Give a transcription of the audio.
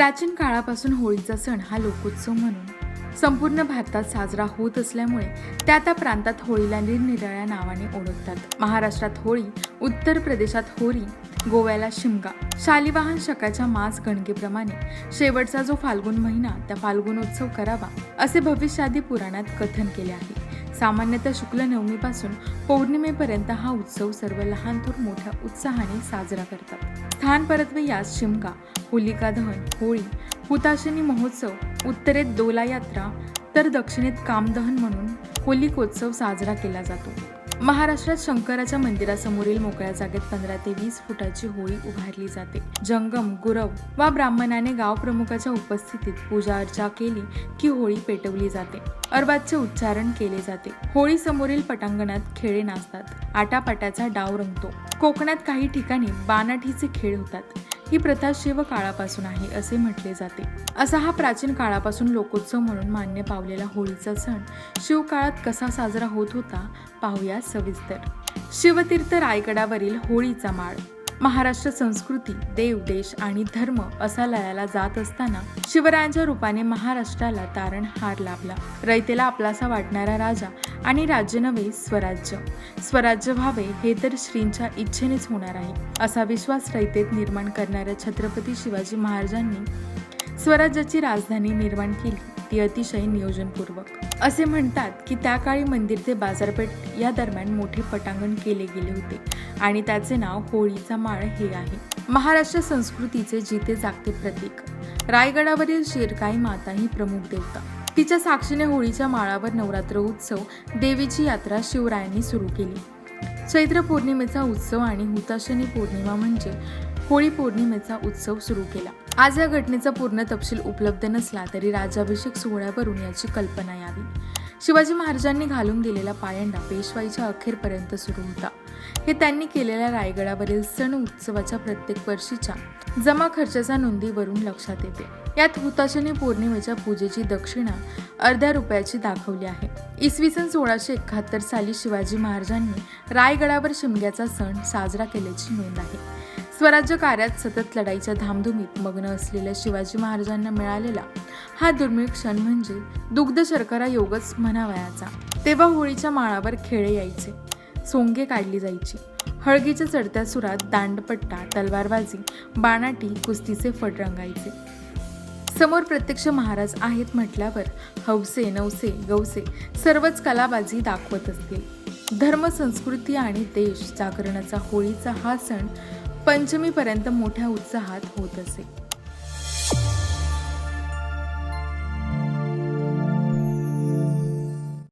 प्राचीन काळापासून होळीचा सण हा लोकोत्सव म्हणून संपूर्ण भारतात साजरा होत असल्यामुळे त्या त्या प्रांतात होळीला निरनिराळ्या नावाने ओळखतात. महाराष्ट्रात होळी उत्तर प्रदेशात होळी गोव्याला शिमगा शालिवाहन शकाच्या मास गणकेप्रमाणे शेवटचा जो फाल्गुन महिना त्या फाल्गुनोत्सव करावा असे भविष्यादी पुराणात कथन केले आहे. सामान्यतः शुक्ल नवमीपासून पौर्णिमेपर्यंत हा उत्सव सर्व लहान थोर मोठ्या उत्साहाने साजरा करतात. स्थान परत्वे यास शिमगा होलिका दहन होळी हुताशनी महोत्सव उत्तरेत दोला यात्रा तर दक्षिणेत कामदहन म्हणून होलिकोत्सव साजरा केला जातो. महाराष्ट्रात शंकराच्या मंदिरासमोरील मोकळ्या जागेत पंधरा ते वीस फुटाची होळी उभारली जाते. जंगम गुरव वा ब्राह्मणाने गाव प्रमुखाच्या उपस्थितीत पूजा अर्चा केली की होळी पेटवली जाते. अरबाजचे उच्चारण केले जाते. होळी समोरील पटांगणात खेळे नाचतात. आटापाटाचा डाव रंगतो. कोकणात काही ठिकाणी बानाठीचे खेळ होतात. ही प्रथा शिव काळापासून आहे असे म्हटले जाते. असा हा प्राचीन काळापासून लोकोत्सव म्हणून मान्य पावलेला होळीचा सण शिवकाळात कसा साजरा होत होता पाहूया सविस्तर. शिवतीर्थ रायगडावरील होळीचा माळ. महाराष्ट्र संस्कृती देव देश आणि धर्म असा लयाला जात असताना शिवरायांच्या रूपाने महाराष्ट्राला तारण हार लाभला. रयतेला आपलासा वाटणारा राजा आणि राज्य नव्हे स्वराज्य. स्वराज्य व्हावे हे तर श्रींच्या इच्छेनेच होणार आहे असा विश्वास रयतेत निर्माण करणाऱ्या छत्रपती शिवाजी महाराजांनी स्वराज्याची राजधानी निर्माण केली. ती अतिशय नियोजनपूर्वक. असे म्हणतात की त्या काळी मंदिर ते बाजारपेठ या दरम्यान मोठे पटांगण केले गेले होते आणि त्याचे नाव होळीचा माळ हे आहे. महाराष्ट्र संस्कृतीचे जिते जागते प्रतीक. रायगडावरील शिरकाई माता ही प्रमुख देवता. तिच्या साक्षीने होळीच्या माळावर नवरात्र उत्सव देवीची यात्रा शिवरायांनी सुरू केली. चैत्र पौर्णिमेचा उत्सव आणि हुताशनी पौर्णिमा म्हणजे होळी पौर्णिमेचा उत्सव सुरू केला. आज या घटनेचा पूर्ण तपशील उपलब्ध नसला तरी राज्याभिषेक सोहळ्यावरून याची कल्पना यावी. शिवाजी महाराजांनी घालून दिलेला पायंडा पेशवाईच्या अखेरपर्यंत सुरू होता. हे त्यांनी केलेल्या रायगडावरील सण उत्सवाच्या प्रत्येक वर्षीच्या जमा खर्चाच्या नोंदीवरून लक्षात येते. यात हुताशनी पौर्णिमेच्या पूजेची दक्षिणा अर्ध्या रुपयाची दाखवली आहे. इसवी सन सोळाशे एकाहत्तर साली शिवाजी महाराजांनी रायगडावर शिमग्याचा सण साजरा केल्याची नोंद आहे. स्वराज्य कार्यात सतत लढाईच्या धामधुमीत मग्न असलेल्या शिवाजी महाराजांना मिळालेला हा दुर्मिळ क्षण म्हणजे दुग्ध शर्करा योगच म्हणावयाचा. तेव्हा होळीच्या माळावर खेळे यायचे. सोंगे काढली जायची. हळगीच्या चढत्या सुरात दांडपट्टा तलवारबाजी बाणाटी कुस्तीचे फट रंगायचे. समोर प्रत्यक्ष महाराज आहेत म्हटल्यावर हौसे नवसे गवसे सर्वच कलाबाजी दाखवत असतील. धर्म संस्कृती आणि देश जागरणाचा होळीचा हा सण पंचमीपर्यंत मोठ्या उत्साहात होत असे.